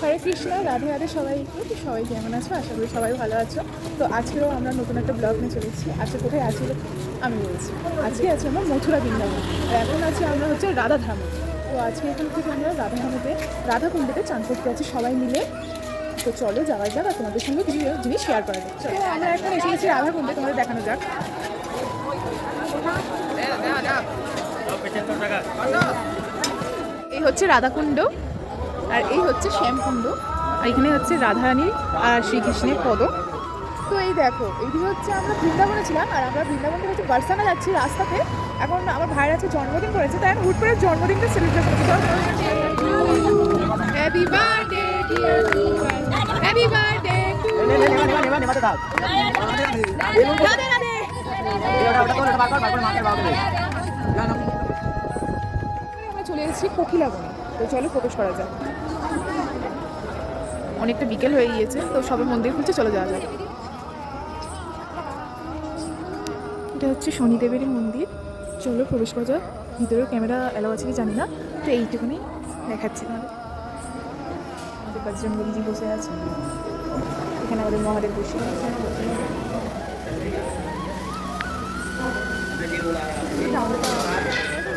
হরে কৃষ্ণ রাধে রাধে সবাইকে সবাই কেমন আছো? আশা করি সবাই ভালো আছো। তো আজকেও আমরা নতুন একটা ব্লগ নিয়ে চলেছি আজকে কোথায় আছি আমি বলছি। আজকে আছি আমরা মথুরা বৃন্দাবন। আর এখন আছি আমরা হচ্ছে রাধাধামে। তো আজকে এখান থেকে আমরা রাধাধামেতে রাধাকুণ্ডেতে চান করতে আছি সবাই মিলে। তো চলো যাওয়া যাক আর তোমাদের সঙ্গে কিছু জিনিস শেয়ার করা যাক। তো আমরা এখন এসে গেছি রাধাকুণ্ডে তোমাদের দেখানো যাক। এই হচ্ছে রাধাকুণ্ড। আর এই হচ্ছে শ্যামকুণ্ড আর এখানে হচ্ছে রাধারানী আর শ্রীকৃষ্ণের পদ তো এই দেখো এইদিকে হচ্ছে আমরা বৃন্দাবনে ছিলাম আর আমরা বৃন্দাবন থেকে হচ্ছে বার্সানা যাচ্ছি রাস্তাতে এখন আমার ভাইয়ের আছে জন্মদিন করেছে তাই আমি হুট করে জন্মদিনটা সেলিব্রেট করতে happy birthday happy birthday Radhe Radhe আমরা চলে এসেছি কোকিলাবনে তো চলো প্রবেশ করা যাক। অনেকটা বিকেল হয়ে গিয়েছে, তো সবে মন্দির খুলছে, চলে যাওয়া যাক। এটা হচ্ছে শনিদেবেরই মন্দির। চলো প্রবেশ করা যাক। ভিতরে ক্যামেরা অ্যালাউ আছে কি জানি না, তো এইটুকুনি দেখাচ্ছি তাহলে আমাদের বজরঙ্গলিজি বসে আছে। এখানে আমাদের মহাদেব বসে আছে।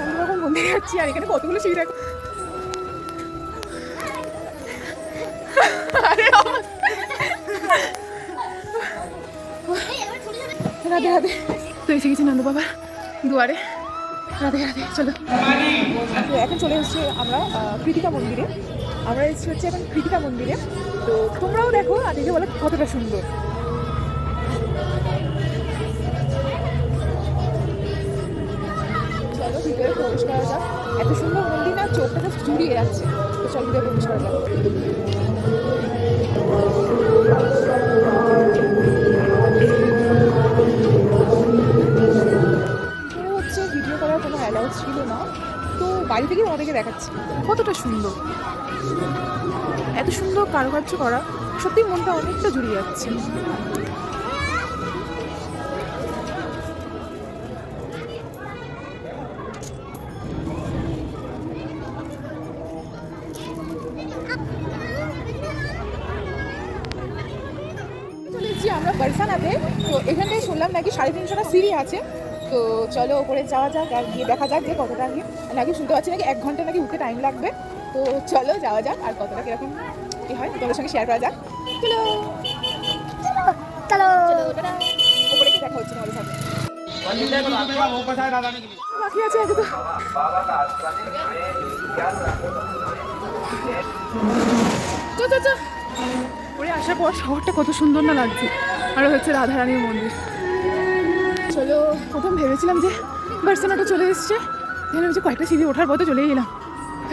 অন্যরকম মন্দিরে যাচ্ছি, আর এখানে কতগুলো সিঁড়ি রাধে। তো এসে গেছি নন্দ বাবা দুয়ারে। রাধে রাধে, চলো। তো এখন চলে এসেছি আমরা কৃতিকা মন্দিরে। আমরা এসেছি হচ্ছে এখন কৃতিকা মন্দিরে। তো তোমরাও দেখো আর দেখে বলো কতটা সুন্দর। চলো এত সুন্দর মন্দির না, চোখটা জুড়িয়ে যাচ্ছে। তো চলো ভিতরে প্রবেশ করা যাক। করার কোনো অ্যালাউ ছিল না। তো বাড়ি থেকেই আমাদেরকে দেখাচ্ছি। কতটা সুন্দর। এত সুন্দর কারুকার্য করা। সত্যি মনটা অনেকটা জুড়িয়ে যাচ্ছে। আমরা বারসানাতে তো এখান থেকে শুনলাম নাকি সাড়ে তিনশোটা সিঁড়ি আছে। তো চলো ওপরে যাওয়া যাক আর গিয়ে দেখা যাক যে কতটা আগে নাকি শুনতে পাচ্ছি নাকি এক ঘণ্টা নাকি উঠতে টাইম লাগবে। তো চলো যাওয়া যাক আর কতটা কীরকম কি হয় তোমাদের সঙ্গে শেয়ার করা যাক। চলো। চলো ওপরে কি দেখা হচ্ছে তোমাদের সাথে। বাকি আছে একদম চো চো চো। পরে আসার পর শহরটা কত সুন্দর না লাগছে। আর হচ্ছে রাধারানীর মন্দির। চলো, প্রথম ভেবেছিলাম যে বার্সেনাটা চলে এসছে। এখানে হচ্ছে কয়েকটা সিঁড়ি ওঠার পথে চলে এলাম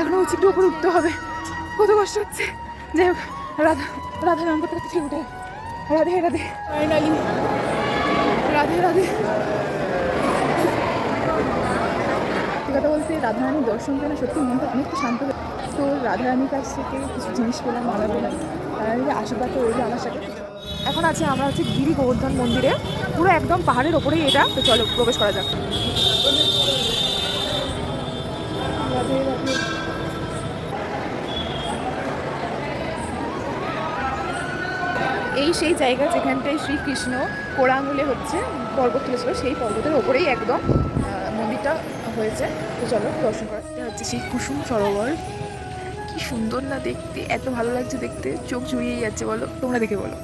এখনও হচ্ছে একটু উপরে উঠতে হবে। কত কষ্ট হচ্ছে। যাই হোক, রাধা রাধা নাম করতে ঠিক উঠে রাধে রাধে। রাধে রাধে। কথা বলতে রাধারানীর দর্শন করে সত্যি মনটা অনেকটা শান্ত তো রাধারানীর কাছ থেকে কিছু জিনিস পেলাম মালা পেলাম রাধারানীর আশীর্বাদ রইল আমার সাথে। এখন আছে আমরা হচ্ছে গিরি গোবর্ধন মন্দিরে। পুরো একদম পাহাড়ের ওপরেই এটা। তো চলো, প্রবেশ করা যাক। এই সেই জায়গা যেখানটায় শ্রীকৃষ্ণ কোরাঙ্গুলে হচ্ছে পর্বত তুলেছিল, সেই পর্বতের ওপরেই একদম মন্দিরটা হয়েছে। তো চলো, দর্শন করা হচ্ছে সেই কুসুম সরোবর। কি সুন্দর না দেখতে, এত ভালো লাগছে দেখতে। চোখ জুড়িয়ে যাচ্ছে, বলো। তোমরা দেখে বলো।